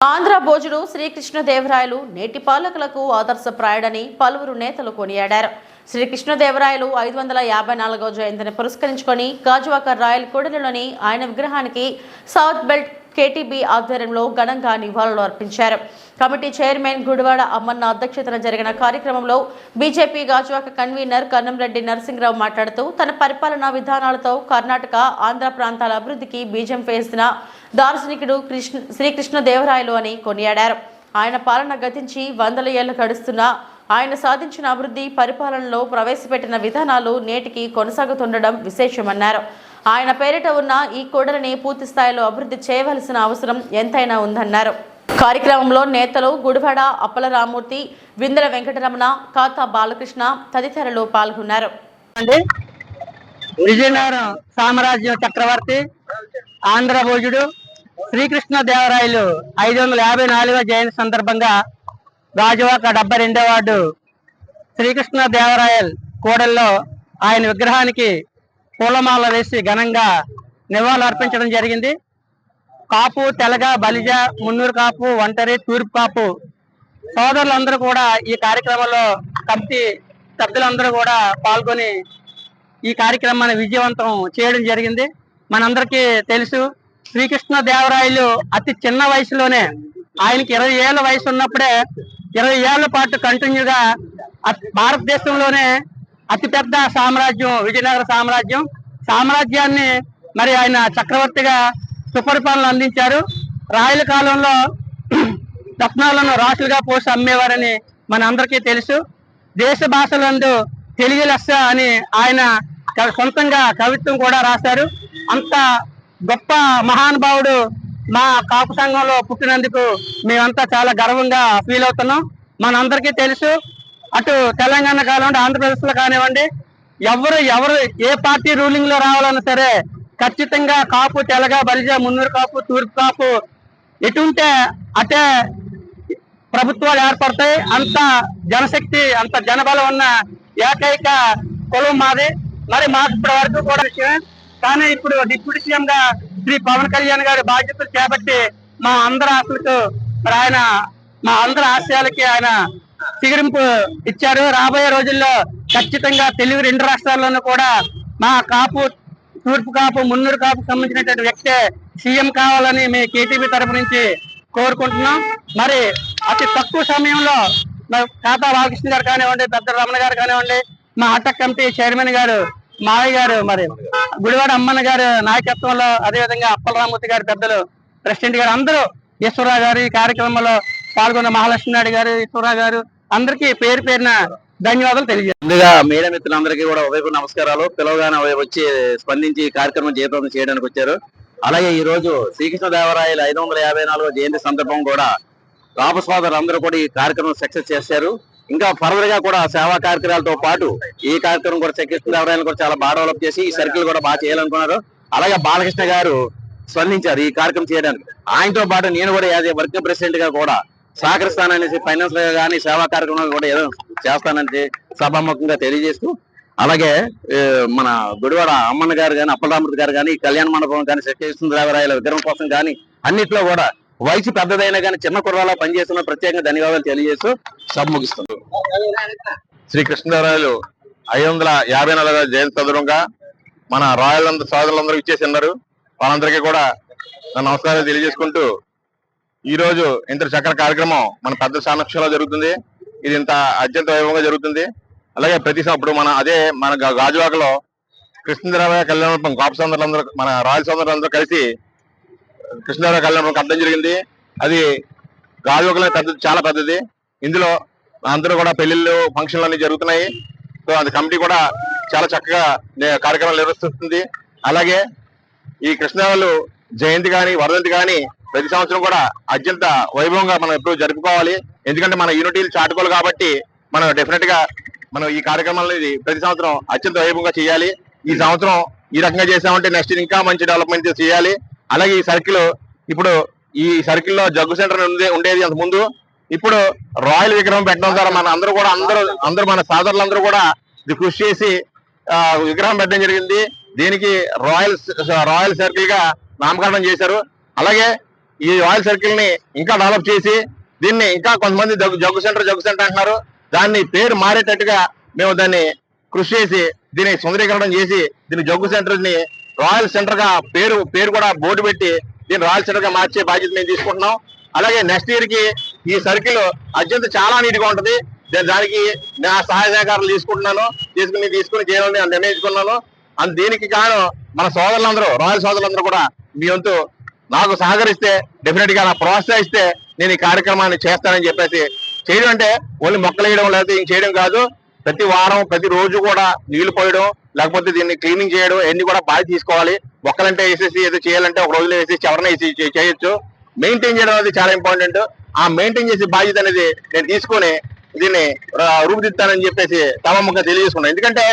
ఆంధ్ర భోజుడు శ్రీకృష్ణదేవరాయలు నేటి పాలకులకు ఆదర్శప్రాయుడని పలువురు నేతలు కొనియాడారు. శ్రీకృష్ణదేవరాయలు ఐదు వందల యాభై నాలుగో జయంతిని పురస్కరించుకొని గాజువాకర్ రాయల్ కూడలిలోని ఆయన విగ్రహానికి సౌత్ బెల్ట్ కేటీబీ ఆధ్వర్యంలో ఘనంగా నివాళులు అర్పించారు. కమిటీ చైర్మన్ గుడివాడ అమ్మన్న అధ్యక్షతన జరిగిన కార్యక్రమంలో బీజేపీ గాజువాక కన్వీనర్ కన్నంరెడ్డి నరసింహరావు మాట్లాడుతూ తన పరిపాలనా విధానాలతో కర్ణాటక ఆంధ్ర ప్రాంతాల అభివృద్ధికి బీజం వేసిన దార్శనికుడు కృష్ణ శ్రీకృష్ణదేవరాయలు అని కొనియాడారు. ఆయన పాలన గతించి వందల ఏళ్ళు గడుస్తున్నా ఆయన సాధించిన అభివృద్ధి పరిపాలనలో ప్రవేశపెట్టిన విధానాలు నేటికి కొనసాగుతుండడం విశేషమన్నారు. ఆయన పేరిట ఉన్న ఈ కూడలిని పూర్తి స్థాయిలో అభివృద్ధి చేయవలసిన అవసరం ఎంతైనా ఉందన్నారు. కార్యక్రమంలో నేతలు గుడివాడ అప్పల రామూర్తి విందల వెంకటరమణ కాతా బాలకృష్ణ తదితరులు పాల్గొన్నారు. విజయనగరం సామ్రాజ్యం చక్రవర్తి ఆంధ్ర భోజుడు శ్రీకృష్ణ దేవరాయలు ఐదు వందల యాభై నాలుగో జయంతి సందర్భంగా రాజవాక డెబ్బై రెండో వార్డు శ్రీకృష్ణ దేవరాయల్ కూడల్లో ఆయన విగ్రహానికి పూలమాల వేసి ఘనంగా నివాళులు అర్పించడం జరిగింది. కాపు తెలగ బలిజ మున్నూరు కాపు ఒంటరి తూర్పు కాపు సోదరులందరూ కూడా ఈ కార్యక్రమంలో కమిటీ సభ్యులందరూ కూడా పాల్గొని ఈ కార్యక్రమాన్ని విజయవంతం చేయడం జరిగింది. మనందరికీ తెలుసు. శ్రీకృష్ణ దేవరాయలు అతి చిన్న వయసులోనే ఆయనకి ఇరవై ఏళ్ళ వయసు ఉన్నప్పుడే ఇరవై ఏళ్ళ పాటు కంటిన్యూగా భారతదేశంలోనే అతిపెద్ద సామ్రాజ్యం విజయనగర సామ్రాజ్యం. సామ్రాజ్యాన్ని మరి ఆయన చక్రవర్తిగా సుపరిపాలన అందించారు. రాయల కాలంలో రత్నాలను రాసులుగా పోసి అమ్మేవారని మన అందరికీ తెలుసు. దేశ భాషలందు తెలుగు లెస్స అని ఆయన సొంతంగా కవిత్వం కూడా రాశారు. అంత గొప్ప మహానుభావుడు మా కాపు సంఘంలో పుట్టినందుకు మేమంతా చాలా గర్వంగా ఫీల్ అవుతున్నాం. మనందరికీ తెలుసు అటు తెలంగాణ కానివ్వండి ఆంధ్రప్రదేశ్లో కానివ్వండి ఎవరు ఎవరు ఏ పార్టీ రూలింగ్లో రావాలన్నా సరే ఖచ్చితంగా కాపు తెలగ బలిజ మున్నూరు కాపు తూర్పు కాపు ఎటుంటే అటే ప్రభుత్వాలు ఏర్పడతాయి. అంత జనశక్తి అంత జనబలం ఉన్న ఏకైక కులం మాది. మరి మాకు ఇప్పటి వరకు కూడా విషయమే కానీ ఇప్పుడు డిప్యూటీ సీఎం గా శ్రీ పవన్ కళ్యాణ్ గారి బాధ్యతలు చేపట్టి మా అందరి ఆశలకు మరి ఆయన మా అందరి ఆశయాలకి ఆయన చిగురింపు ఇచ్చారు. రాబోయే రోజుల్లో ఖచ్చితంగా తెలుగు రెండు రాష్ట్రాల్లోనూ కూడా మా కాపు తూర్పు కాపు మున్నూరు కాపు సంబంధించినటువంటి వ్యక్తే సీఎం కావాలని మీ కేటీపీ తరపు నుంచి కోరుకుంటున్నాం. మరి అతి తక్కువ సమయంలో మా ఖాతా బాలకృష్ణ గారు కానివ్వండి పెద్ద రమణ గారు కానివ్వండి మా ఆట కమిటీ చైర్మన్ గారు మావయ్య గారు మరి గుడివాడ అమ్మన్న గారు నాయకత్వంలో అదేవిధంగా అప్పలరామూర్తి గారు పెద్దలు ప్రెసిడెంట్ గారు అందరూ ఈశ్వరరావు గారు ఈ కార్యక్రమంలో పాల్గొన్న మహాలక్ష్మి నాయుడు గారు ఈశ్వరరావు గారు అందరికీ పేరు పేరున ధన్యవాదాలు తెలియజేస్తాను. ముందుగా మీడియా మిత్రులందరికీ కూడా ఉదయపు నమస్కారాలు. పిలవగానే వచ్చి స్పందించి కార్యక్రమం జయప్రదం చేయడానికి వచ్చారు. అలాగే ఈ రోజు శ్రీకృష్ణదేవరాయలు ఐదు వందల యాభై నాలుగో జయంతి సందర్భం కూడా కాపు సోదరులు అందరూ కూడా ఈ కార్యక్రమం సక్సెస్ చేశారు. ఇంకా ఫర్దర్గా కూడా సేవా కార్యక్రమాలతో పాటు ఈ కార్యక్రమం కూడా శ్రీకృష్ణ ఎవరైనా కూడా చాలా బాగా డెవలప్ చేసి ఈ సర్కిల్ కూడా బాగా చేయాలనుకున్నారు అలాగే బాలకృష్ణ గారు స్పందించారు ఈ కార్యక్రమం చేయడానికి. ఆయనతో పాటు నేను కూడా యాజ్ వర్కింగ్ ప్రెసిడెంట్గా కూడా సహకరిస్తాననేసి ఫైనాన్స్లో కానీ సేవా కార్యక్రమాలు కూడా ఏదో చేస్తానని సభాముఖంగా తెలియజేస్తూ అలాగే మన గుడివాడ అమ్మన్న గారు కానీ అప్పలరామృతి గారు కానీ కళ్యాణ మండపం కానీ శ్రీకృష్ణదేవరాయల విగ్రహం కోసం కానీ అన్నిట్లో కూడా వయసు పెద్దదైనా కానీ చిన్న కుర్రాలో పనిచేస్తున్న ప్రత్యేకంగా ధన్యవాదాలు తెలియజేస్తూ సభ ముగిస్తుంది శ్రీ కృష్ణదేవరాయలు ఐదు వందల యాభై నాలుగవ జయంతి సందర్భంగా మన రాయల్ సోదరులందరూ ఇచ్చేసి ఉన్నారు. వాళ్ళందరికీ కూడా నా నమస్కారాలు తెలియజేసుకుంటూ ఈ రోజు ఇంత చక్ర కార్యక్రమం మన పెద్ద సమక్షంలో జరుగుతుంది. ఇది ఇంత అత్యంత వైభవంగా జరుగుతుంది. అలాగే ప్రతి ఇప్పుడు మన అదే మన గాజువాకలో కృష్ణదేవరాయ కళ్యాణ గోప సోదరులందరూ మన రాయల సోదరులందరూ కలిసి కృష్ణదేవరాయ కళ్యాణం మనకు అర్థం జరిగింది. అది గాజువాకలో పెద్ద చాలా పెద్దది. ఇందులో అందరూ కూడా పెళ్ళిళ్ళు ఫంక్షన్లు అన్ని జరుగుతున్నాయి. సో అది కమిటీ కూడా చాలా చక్కగా కార్యక్రమాలు నిర్వహిస్తుంది. అలాగే ఈ కృష్ణదేవాళ్ళు జయంతి కానీ వరదంతి కానీ ప్రతి సంవత్సరం కూడా అత్యంత వైభవంగా మనం ఎప్పుడు జరుపుకోవాలి. ఎందుకంటే మన యూనిటీలు చాటుకోవాలి కాబట్టి మనం డెఫినెట్గా మనం ఈ కార్యక్రమం ప్రతి సంవత్సరం అత్యంత వైభవంగా చేయాలి. ఈ సంవత్సరం ఈ రకంగా చేసామంటే నెక్స్ట్ ఇంకా మంచి డెవలప్మెంట్ చేయాలి. అలాగే ఈ సర్కిల్ ఇప్పుడు ఈ సర్కిల్లో జగ్గు సెంటర్ ఉండే- ఉండేది అంత ముందు. ఇప్పుడు రాయల్ విగ్రహం పెట్టడం ద్వారా మన అందరూ కూడా అందరూ అందరూ మన సోదరులందరూ కూడా కృషి చేసి విగ్రహం పెట్టడం జరిగింది. దీనికి రాయల్ రాయల్ సర్కిల్గా నామకరణం చేశారు. అలాగే ఈ రాయల్ సర్కిల్ని ఇంకా డెవలప్ చేసి దీన్ని ఇంకా కొంతమంది జగ్గు జగ్గు సెంటర్ జగ్గు సెంటర్ అంటున్నారు. దాన్ని పేరు మారేటట్టుగా మేము దాన్ని కృషి చేసి దీన్ని సుందరీకరణం చేసి దీన్ని జగ్గు సెంటర్ని రాయల్ సెంటర్గా పేరు పేరు కూడా బోర్డు పెట్టి దీన్ని రాయల్ సెంటర్గా మార్చే బాధ్యత మేము తీసుకుంటున్నాం. అలాగే నెక్స్ట్ ఇయర్కి ఈ సర్కిల్ అత్యంత చాలా నీట్గా ఉంటది దానికి నా సహాయ సహకారాలు తీసుకుంటున్నాను. తీసుకుని తీసుకుని చేయాలని నిర్ణయించుకున్నాను. అండ్ దీనికి గాను మన సోదరులందరూ రాయల్ సోదరులందరూ కూడా మీ వంతు నాకు సహకరిస్తే డెఫినెట్గా ప్రోత్సహిస్తే నేను ఈ కార్యక్రమాన్ని చేస్తానని చెప్పేసి చేయడం అంటే ఓన్లీ మొక్కలు వేయడం లేకపోతే ఇంక చేయడం కాదు. ప్రతి వారం ప్రతి రోజు కూడా నీళ్ళు పోయడం లేకపోతే దీన్ని క్లీనింగ్ చేయడం అన్ని కూడా బాగా తీసుకోవాలి. మొక్కలంటే వేసేసి ఏదో చేయాలంటే ఒక రోజులో వేసి ఎవరైనా వేసి చేయొచ్చు. మెయింటైన్ చేయడం అనేది చాలా ఇంపార్టెంట్. ఆ మెయింటైన్ చేసే బాధ్యత అనేది నేను తీసుకొని దీన్ని రూపుదిద్దానని చెప్పేసి తమమ్మగా తెలియజేసుకున్నాను. ఎందుకంటే